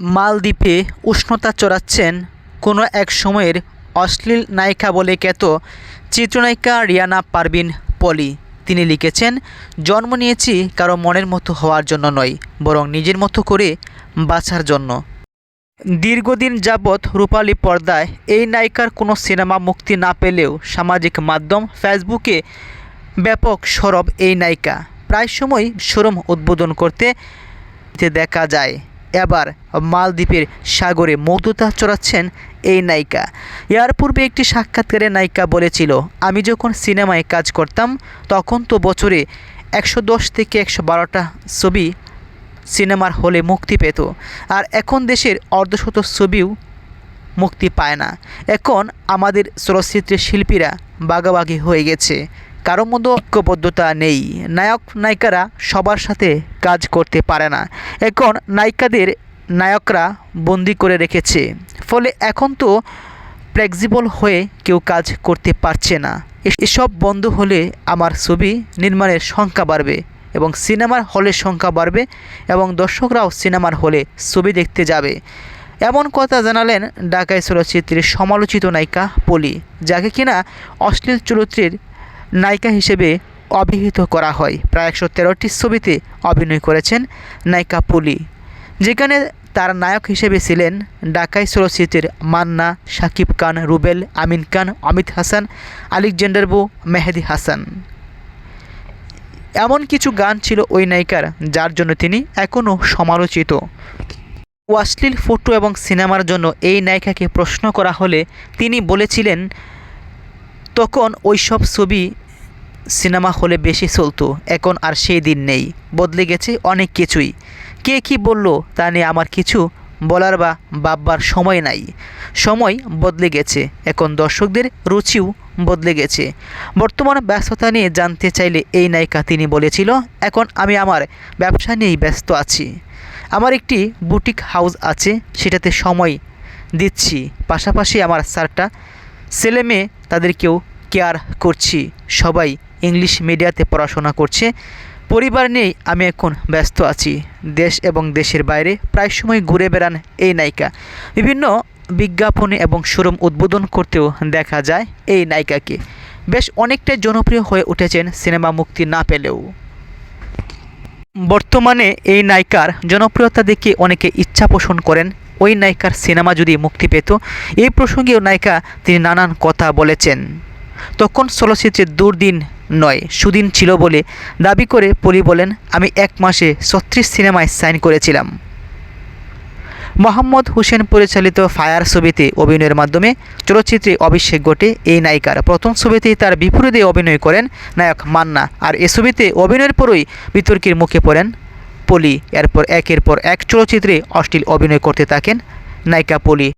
মালদ্বীপে উষ্ণতা চড়াচ্ছেন কোনো এক সময়ের অশ্লীল নায়িকা বলে খ্যাত চিত্রনায়িকা রিয়ানা পারভিন পলি। তিনি লিখেছেন, জন্ম নিয়েছি কারও মনের মতো হওয়ার জন্য নয়, বরং নিজের মতো করে বাঁচার জন্য। দীর্ঘদিন যাবৎ রূপালী পর্দায় এই নায়িকার কোনো সিনেমা মুক্তি না পেলেও সামাজিক মাধ্যম ফেসবুকে ব্যাপক সরব এই নায়িকা। প্রায় সময় শোরুম উদ্বোধন করতে দেখা যায়। এবার মালদ্বীপের সাগরে মৌদতা চড়াচ্ছেন এই নায়িকা। এর পূর্বে একটি সাক্ষাৎকারে নায়িকা বলেছিল, আমি যখন সিনেমায় কাজ করতাম, তখন তো বছরে একশো দশ থেকে একশো বারোটা ছবি সিনেমার হলে মুক্তি পেত, আর এখন দেশের অর্ধশত ছবিও মুক্তি পায় না। এখন আমাদের চলচ্চিত্রের শিল্পীরা বাগাবাগি হয়ে গেছে। কারও মধ্যে ঐক্যবদ্ধতা নেই। নায়ক, নায়িকারা সবার সাথে কাজ করতে পারে না। এখন নায়িকাদের নায়করা বন্দি করে রেখেছে। ফলে এখন তো ফ্লেক্সিবল হয়ে কেউ কাজ করতে পারছে না। এসব বন্ধ হলে আমার ছবি নির্মাণের সংখ্যা বাড়বে এবং সিনেমার হলের সংখ্যা বাড়বে এবং দর্শকরাও সিনেমার হলে ছবি দেখতে যাবে। এমন কথা জানালেন ঢাকায় চলচ্চিত্রের সমালোচিত নায়িকা পলি, যাকে কিনা অশ্লীল চরিত্রের নায়িকা হিসেবে অভিহিত করা হয়। প্রায় একশো তেরোটি ছবিতে অভিনয় করেছেন নায়িকা পুলি, যেখানে তার নায়ক হিসেবে ছিলেন ডাকাই চলচ্চিত্রের মান্না শাকিব খান, রুবেল, আমিন খান, অমিত হাসান, আলেকজান্ডার বো মেহেদি হাসান। এমন কিছু গান ছিল ওই নায়িকার, যার জন্য তিনি এখনও সমালোচিত। অশ্লীল ফটো এবং সিনেমার জন্য এই নায়িকাকে প্রশ্ন করা হলে তিনি বলেছিলেন, তখন ওইসব ছবি সিনেমা হলে বেশি চলতো, এখন আর সেই দিন নেই। বদলে গেছে অনেক কিছুই। কে কি বলল তা নিয়ে আমার কিছু বলার বা ভাববার সময় নাই। সময় বদলে গেছে, এখন দর্শকদের রুচিও বদলে গেছে। বর্তমান ব্যস্ততা নিয়ে জানতে চাইলে এই নায়িকা তিনি বলেছিল, এখন আমি আমার ব্যবসা নিয়েই ব্যস্ত আছি। আমার একটি বুটিক হাউস আছে, সেটাতে সময় দিচ্ছি। পাশাপাশি আমার স্যারটা ছেলে মেয়ে তাদেরকেও কেয়ার করছি। সবাই ইংলিশ মিডিয়াতে পড়াশোনা করছে। পরিবার নিয়েই আমি এখন ব্যস্ত আছি। দেশ এবং দেশের বাইরে প্রায় সময় ঘুরে বেড়ান এই নায়িকা। বিভিন্ন বিজ্ঞাপনে এবং শোরুম উদ্বোধন করতেও দেখা যায় এই নায়িকাকে। বেশ অনেকটাই জনপ্রিয় হয়ে উঠেছেন সিনেমা মুক্তি না পেলেও। বর্তমানে এই নায়িকার জনপ্রিয়তা দেখে অনেকে ইচ্ছা পোষণ করেন, ওই নায়িকার সিনেমা যদি মুক্তি পেত, এই প্রসঙ্গেও নায়িকা তিনি নানান কথা বলেছেন। তখন চলচ্চিত্রের দুর্দিন নয়, সুদিন ছিল বলে দাবি করে পলি বলেন, আমি এক মাসে ছত্রিশ সিনেমায় সাইন করেছিলাম। মোহাম্মদ হোসেন পরিচালিত ফায়ার ছবিতে অভিনয়ের মাধ্যমে চলচ্চিত্রে অভিষেক ঘটে এই নায়িকার। প্রথম ছবিতেই তার বিপরীতে অভিনয় করেন নায়ক মান্না। আর এ ছবিতে অভিনয়ের পরই বিতর্কের মুখে পড়েন পলি। এরপর একের পর এক চলচ্চিত্রে অশ্লীল অভিনয় করতে থাকেন নায়িকা পলি।